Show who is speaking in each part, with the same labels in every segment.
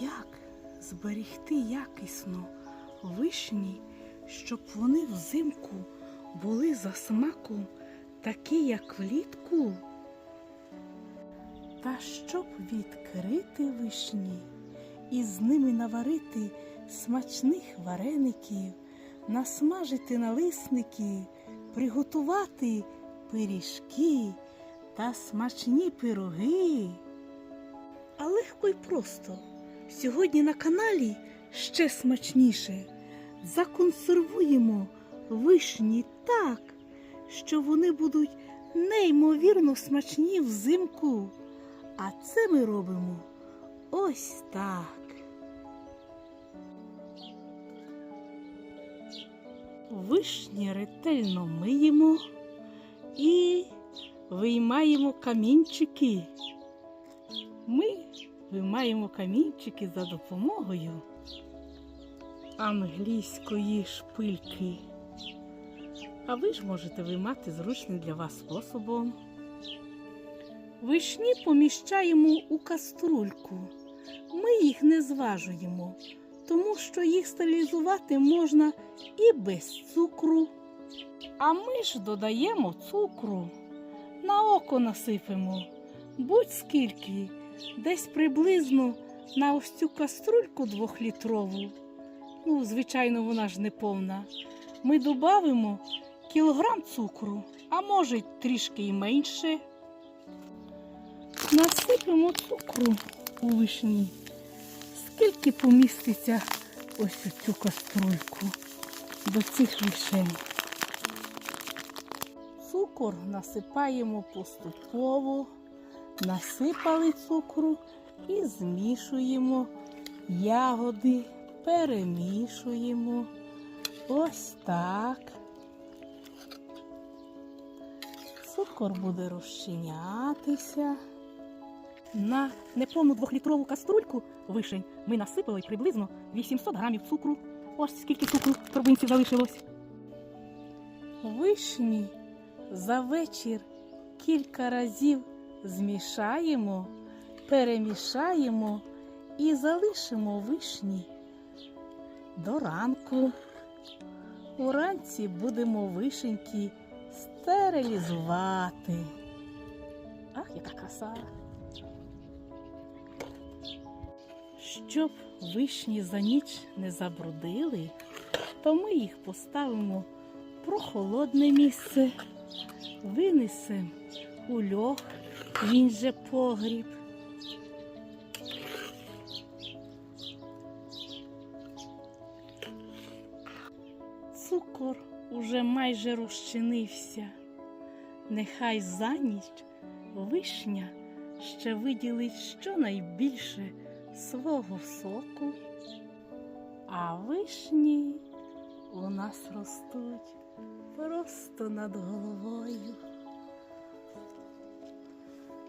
Speaker 1: Як зберегти якісно вишні, щоб вони взимку були за смаком такі, як влітку? Та щоб відкрити вишні і з ними наварити смачних вареників, насмажити налисники, приготувати пиріжки та смачні пироги. А легко й просто. Сьогодні на каналі ще смачніше. Законсервуємо вишні так, що вони будуть неймовірно смачні взимку. А це ми робимо ось так. Вишні ретельно миємо і виймаємо камінчики. Ми виймаємо камінчики за допомогою англійської шпильки. А ви ж можете виймати зручним для вас способом. Вишні поміщаємо у каструльку. Ми їх не зважуємо, тому що їх стерилізувати можна і без цукру. А ми ж додаємо цукру. На око насипемо будь-скільки, десь приблизно на ось цю каструльку двохлітрову. Ну, звичайно, вона ж не повна. Ми додамо кілограм цукру, а може трішки й менше. Насипемо цукру у вишні. Скільки поміститься ось у цю каструльку до цих вишень. Цукор насипаємо поступово, насипали цукру і змішуємо ягоди, перемішуємо. Ось так. Цукор буде розчинятися. На неповну двохлітрову каструльку вишень ми насипали приблизно 800 грамів цукру. Ось скільки цукру в торбинці залишилось. Вишні за вечір кілька разів змішаємо, перемішаємо і залишимо вишні до ранку. Уранці будемо вишеньки стерилізувати. Ах, яка краса! Щоб вишні за ніч не забрудили, то ми їх поставимо в прохолодне місце, винесемо у льох, він же погріб. Цукор уже майже розчинився. Нехай за ніч вишня ще виділить щонайбільше свого соку. А вишні у нас ростуть просто над головою.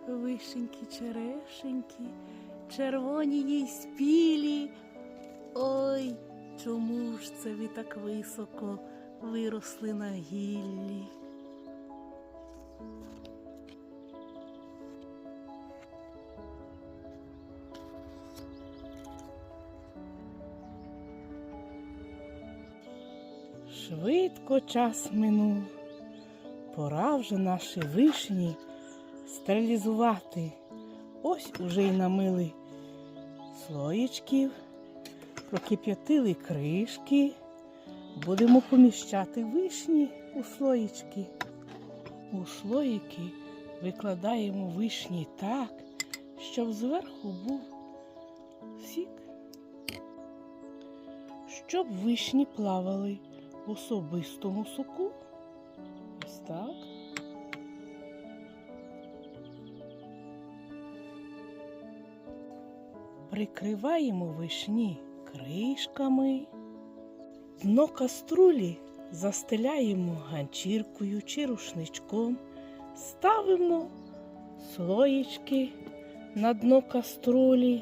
Speaker 1: Вишеньки, черешеньки, червоні їй спілі. Ой, чому ж це ви так високо виросли на гіллі? Швидко час минув. Пора вже наші вишні стерилізувати. Ось уже й намили слоєчків, прокип'ятили кришки. Будемо поміщати вишні у слоєчки. У слоїки викладаємо вишні так, щоб зверху був сік, щоб вишні плавали в особистому соку. Ось так. Прикриваємо вишні кришками. Дно каструлі застеляємо ганчіркою чи рушничком, ставимо слоєчки на дно каструлі.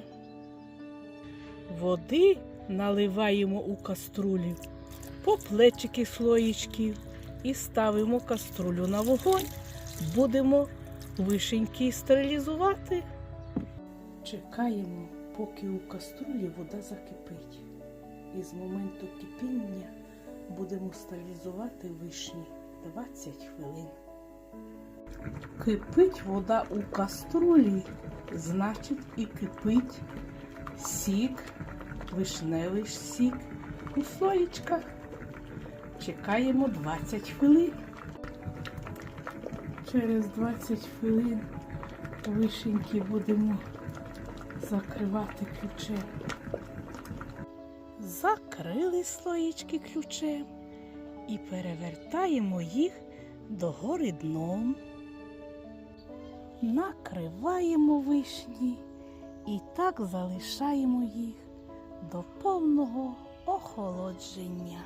Speaker 1: Води наливаємо у каструлі по плечики слоєчків і ставимо каструлю на вогонь. Будемо вишеньки стерилізувати. Чекаємо поки у каструлі вода закипить. І з моменту кипіння будемо стабілізувати вишні 20 хвилин. Кипить вода у каструлі, значить і кипить сік, вишневий сік у слоєчках. Чекаємо 20 хвилин. Через 20 хвилин вишеньки будемо закривати ключем. Закрили слоєчки ключем і перевертаємо їх догори дном. Накриваємо вишні і так залишаємо їх до повного охолодження.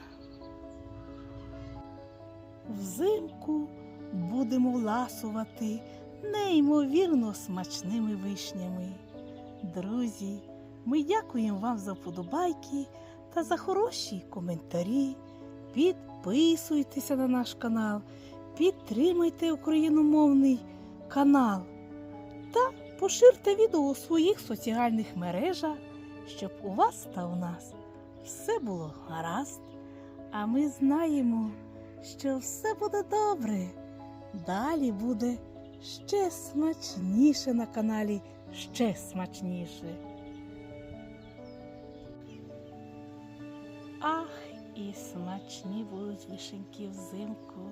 Speaker 1: Взимку будемо ласувати неймовірно смачними вишнями. Друзі, ми дякуємо вам за вподобайки та за хороші коментарі. Підписуйтеся на наш канал, підтримайте україномовний канал та поширте відео у своїх соціальних мережах, щоб у вас та у нас все було гаразд. А ми знаємо, що все буде добре. Далі буде ще смачніше на каналі, ще смачніше. Ах, і смачні будуть вишеньки взимку.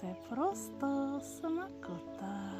Speaker 1: Це просто смакота.